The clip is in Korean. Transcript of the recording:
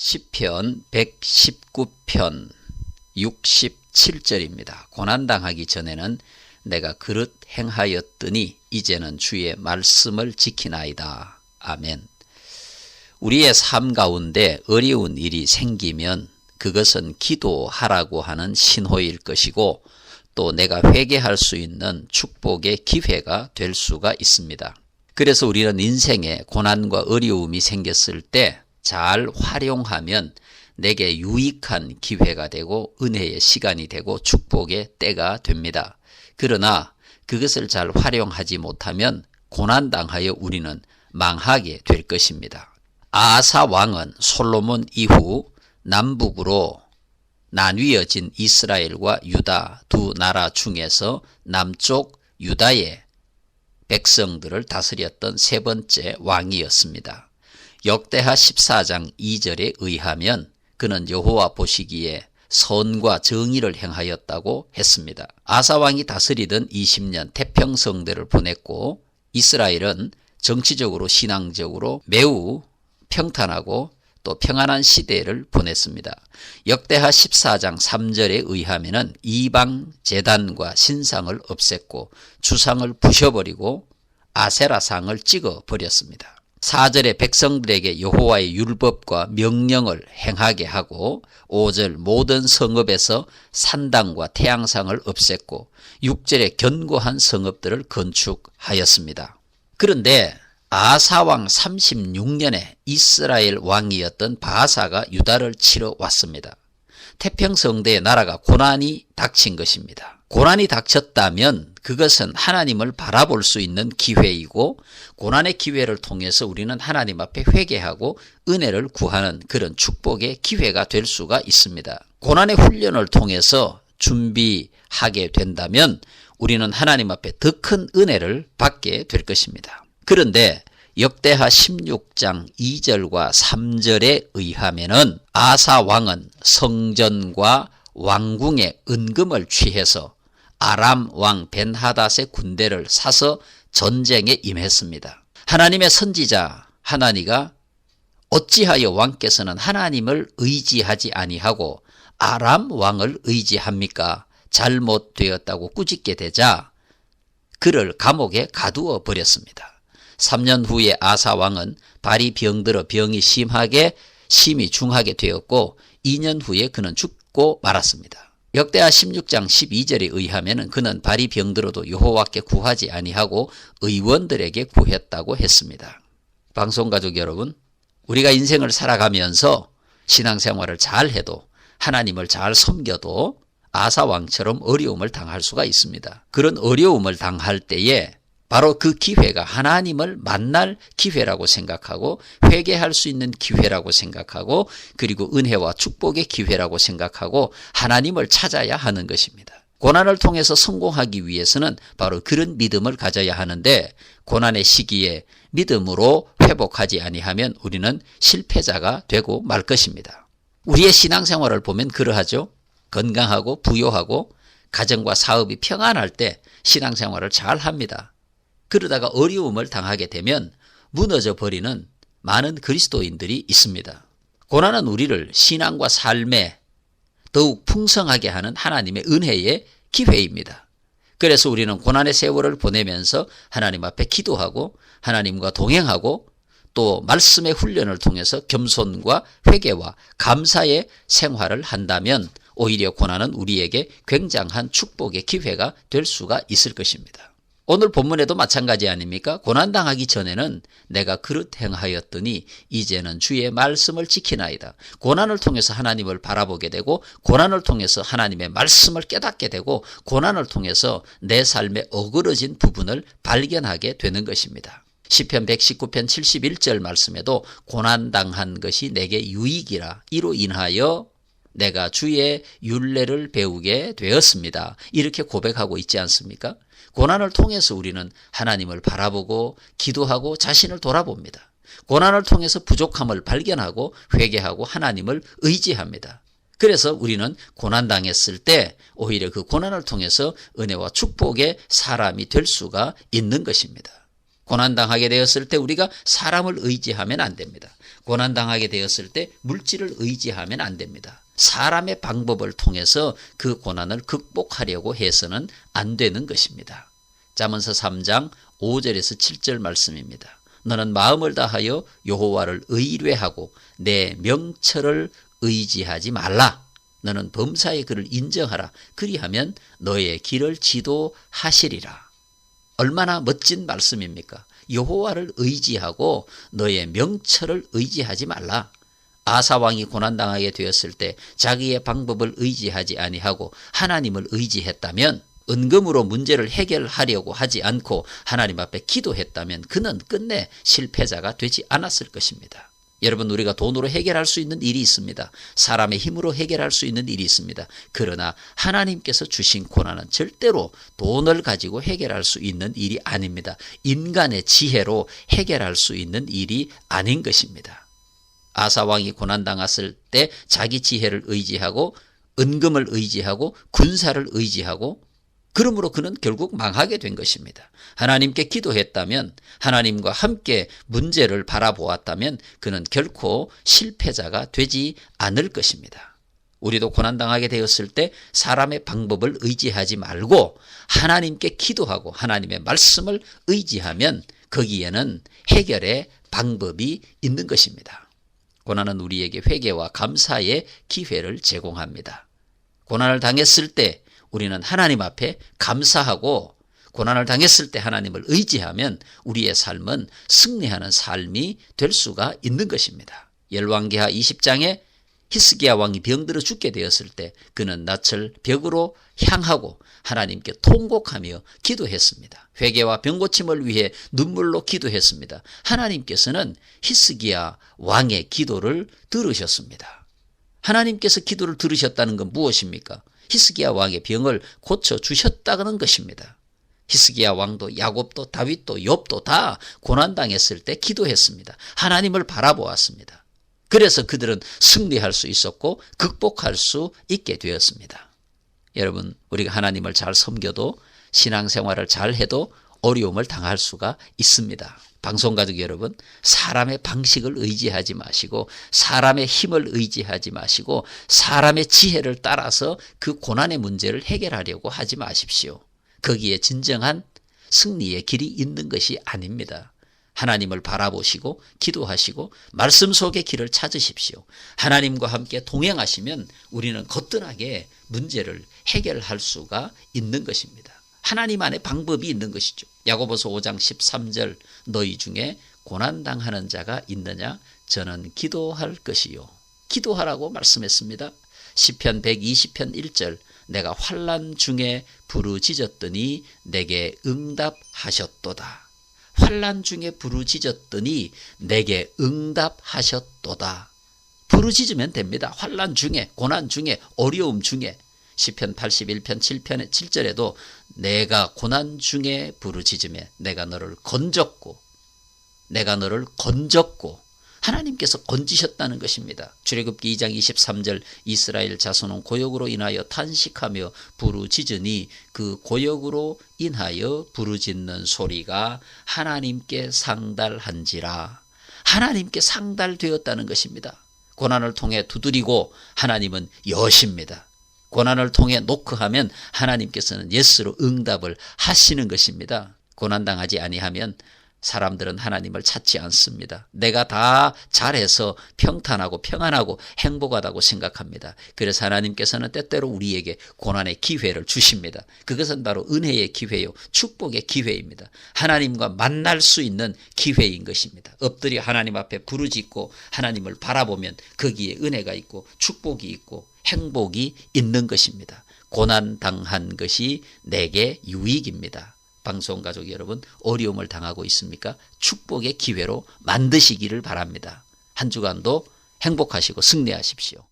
시편 119편 67절입니다. 고난당하기 전에는 내가 그릇 행하였더니 이제는 주의 말씀을 지키나이다. 아멘. 우리의 삶 가운데 어려운 일이 생기면 그것은 기도하라고 하는 신호일 것이고 또 내가 회개할 수 있는 축복의 기회가 될 수가 있습니다. 그래서 우리는 인생에 고난과 어려움이 생겼을 때 잘 활용하면 내게 유익한 기회가 되고 은혜의 시간이 되고 축복의 때가 됩니다. 그러나 그것을 잘 활용하지 못하면 고난당하여 우리는 망하게 될 것입니다. 아사 왕은 솔로몬 이후 남북으로 나뉘어진 이스라엘과 유다 두 나라 중에서 남쪽 유다의 백성들을 다스렸던 세 번째 왕이었습니다. 역대하 14장 2절에 의하면 그는 여호와 보시기에 선과 정의를 행하였다고 했습니다. 아사왕이 다스리던 20년 태평성대를 보냈고 이스라엘은 정치적으로 신앙적으로 매우 평탄하고 또 평안한 시대를 보냈습니다. 역대하 14장 3절에 의하면 이방 재단과 신상을 없앴고 주상을 부셔버리고 아세라상을 찍어 버렸습니다. 4절에 백성들에게 여호와의 율법과 명령을 행하게 하고 5절 모든 성읍에서 산당과 태양상을 없앴고 6절에 견고한 성읍들을 건축하였습니다. 그런데 아사왕 36년에 이스라엘 왕이었던 바사가 유다를 치러 왔습니다. 태평성대의 나라가 고난이 닥친 것입니다. 고난이 닥쳤다면 그것은 하나님을 바라볼 수 있는 기회이고 고난의 기회를 통해서 우리는 하나님 앞에 회개하고 은혜를 구하는 그런 축복의 기회가 될 수가 있습니다. 고난의 훈련을 통해서 준비하게 된다면 우리는 하나님 앞에 더 큰 은혜를 받게 될 것입니다. 그런데 역대하 16장 2절과 3절에 의하면은 아사 왕은 성전과 왕궁의 은금을 취해서 아람 왕 벤하닷의 군대를 사서 전쟁에 임했습니다. 하나님의 선지자 하나니가 어찌하여 왕께서는 하나님을 의지하지 아니하고 아람 왕을 의지합니까? 잘못되었다고 꾸짖게 되자 그를 감옥에 가두어 버렸습니다. 3년 후에 아사 왕은 발이 병들어 병이 심하게 심히 중하게 되었고 2년 후에 그는 죽고 말았습니다. 역대하 16장 12절에 의하면 그는 발이 병들어도 여호와께 구하지 아니하고 의원들에게 구했다고 했습니다. 방송 가족 여러분, 우리가 인생을 살아가면서 신앙생활을 잘 해도 하나님을 잘 섬겨도 아사 왕처럼 어려움을 당할 수가 있습니다. 그런 어려움을 당할 때에 바로 그 기회가 하나님을 만날 기회라고 생각하고 회개할 수 있는 기회라고 생각하고 그리고 은혜와 축복의 기회라고 생각하고 하나님을 찾아야 하는 것입니다. 고난을 통해서 성공하기 위해서는 바로 그런 믿음을 가져야 하는데 고난의 시기에 믿음으로 회복하지 아니하면 우리는 실패자가 되고 말 것입니다. 우리의 신앙생활을 보면 그러하죠. 건강하고 부요하고 가정과 사업이 평안할 때 신앙생활을 잘 합니다. 그러다가 어려움을 당하게 되면 무너져 버리는 많은 그리스도인들이 있습니다. 고난은 우리를 신앙과 삶에 더욱 풍성하게 하는 하나님의 은혜의 기회입니다. 그래서 우리는 고난의 세월을 보내면서 하나님 앞에 기도하고 하나님과 동행하고 또 말씀의 훈련을 통해서 겸손과 회개와 감사의 생활을 한다면 오히려 고난은 우리에게 굉장한 축복의 기회가 될 수가 있을 것입니다. 오늘 본문에도 마찬가지 아닙니까? 고난당하기 전에는 내가 그릇 행하였더니 이제는 주의 말씀을 지키나이다. 고난을 통해서 하나님을 바라보게 되고 고난을 통해서 하나님의 말씀을 깨닫게 되고 고난을 통해서 내 삶에 어그러진 부분을 발견하게 되는 것입니다. 시편 119편 71절 말씀에도 고난당한 것이 내게 유익이라 이로 인하여 내가 주의 윤례를 배우게 되었습니다. 이렇게 고백하고 있지 않습니까? 고난을 통해서 우리는 하나님을 바라보고 기도하고 자신을 돌아봅니다. 고난을 통해서 부족함을 발견하고 회개하고 하나님을 의지합니다. 그래서 우리는 고난당했을 때 오히려 그 고난을 통해서 은혜와 축복의 사람이 될 수가 있는 것입니다. 고난당하게 되었을 때 우리가 사람을 의지하면 안 됩니다. 고난당하게 되었을 때 물질을 의지하면 안 됩니다. 사람의 방법을 통해서 그 고난을 극복하려고 해서는 안 되는 것입니다. 잠언서 3장 5절에서 7절 말씀입니다. 너는 마음을 다하여 여호와를 의뢰하고 내 명철을 의지하지 말라. 너는 범사의 그를 인정하라. 그리하면 너의 길을 지도하시리라. 얼마나 멋진 말씀입니까? 여호와를 의지하고 너의 명철을 의지하지 말라. 아사 왕이 고난 당하게 되었을 때 자기의 방법을 의지하지 아니하고 하나님을 의지했다면 은금으로 문제를 해결하려고 하지 않고 하나님 앞에 기도했다면 그는 끝내 실패자가 되지 않았을 것입니다. 여러분 우리가 돈으로 해결할 수 있는 일이 있습니다. 사람의 힘으로 해결할 수 있는 일이 있습니다. 그러나 하나님께서 주신 고난은 절대로 돈을 가지고 해결할 수 있는 일이 아닙니다. 인간의 지혜로 해결할 수 있는 일이 아닌 것입니다. 아사 왕이 고난 당했을 때 자기 지혜를 의지하고 은금을 의지하고 군사를 의지하고 그러므로 그는 결국 망하게 된 것입니다. 하나님께 기도했다면 하나님과 함께 문제를 바라보았다면 그는 결코 실패자가 되지 않을 것입니다. 우리도 고난당하게 되었을 때 사람의 방법을 의지하지 말고 하나님께 기도하고 하나님의 말씀을 의지하면 거기에는 해결의 방법이 있는 것입니다. 고난은 우리에게 회개와 감사의 기회를 제공합니다. 고난을 당했을 때 우리는 하나님 앞에 감사하고 고난을 당했을 때 하나님을 의지하면 우리의 삶은 승리하는 삶이 될 수가 있는 것입니다. 열왕기하 20장에 히스기야 왕이 병들어 죽게 되었을 때 그는 낯을 벽으로 향하고 하나님께 통곡하며 기도했습니다. 회개와 병고침을 위해 눈물로 기도했습니다. 하나님께서는 히스기야 왕의 기도를 들으셨습니다. 하나님께서 기도를 들으셨다는 건 무엇입니까? 히스기야 왕의 병을 고쳐 주셨다는 것입니다. 히스기야 왕도 야곱도 다윗도 욥도 다 고난 당했을 때 기도했습니다. 하나님을 바라보았습니다. 그래서 그들은 승리할 수 있었고 극복할 수 있게 되었습니다. 여러분, 우리가 하나님을 잘 섬겨도 신앙생활을 잘 해도 어려움을 당할 수가 있습니다. 방송 가족 여러분, 사람의 방식을 의지하지 마시고, 사람의 힘을 의지하지 마시고, 사람의 지혜를 따라서 그 고난의 문제를 해결하려고 하지 마십시오. 거기에 진정한 승리의 길이 있는 것이 아닙니다. 하나님을 바라보시고 기도하시고 말씀 속의 길을 찾으십시오. 하나님과 함께 동행하시면 우리는 거뜬하게 문제를 해결할 수가 있는 것입니다. 하나님 안에 방법이 있는 것이죠. 야고보서 5장 13절 너희 중에 고난 당하는 자가 있느냐 저는 기도할 것이요. 기도하라고 말씀했습니다. 시편 120편 1절 내가 환란 중에 부르짖었더니 내게 응답하셨도다. 환란 중에 부르짖었더니 내게 응답하셨도다. 부르짖으면 됩니다. 환란 중에 고난 중에 어려움 중에 시편 81편 7편의 7절에도 내가 고난 중에 부르짖으며 내가 너를 건졌고 내가 너를 건졌고 하나님께서 건지셨다는 것입니다. 출애굽기 2장 23절 이스라엘 자손은 고역으로 인하여 탄식하며 부르짖으니 그 고역으로 인하여 부르짖는 소리가 하나님께 상달한지라 하나님께 상달되었다는 것입니다. 고난을 통해 두드리고 하나님은 여십니다. 고난을 통해 노크하면 하나님께서는 예스로 응답을 하시는 것입니다. 고난당하지 아니하면 사람들은 하나님을 찾지 않습니다. 내가 다 잘해서 평탄하고 평안하고 행복하다고 생각합니다. 그래서 하나님께서는 때때로 우리에게 고난의 기회를 주십니다. 그것은 바로 은혜의 기회요. 축복의 기회입니다. 하나님과 만날 수 있는 기회인 것입니다. 엎드려 하나님 앞에 부르짖고 하나님을 바라보면 거기에 은혜가 있고 축복이 있고 행복이 있는 것입니다. 고난 당한 것이 내게 유익입니다. 방송 가족 여러분 어려움을 당하고 있습니까? 축복의 기회로 만드시기를 바랍니다. 한 주간도 행복하시고 승리하십시오.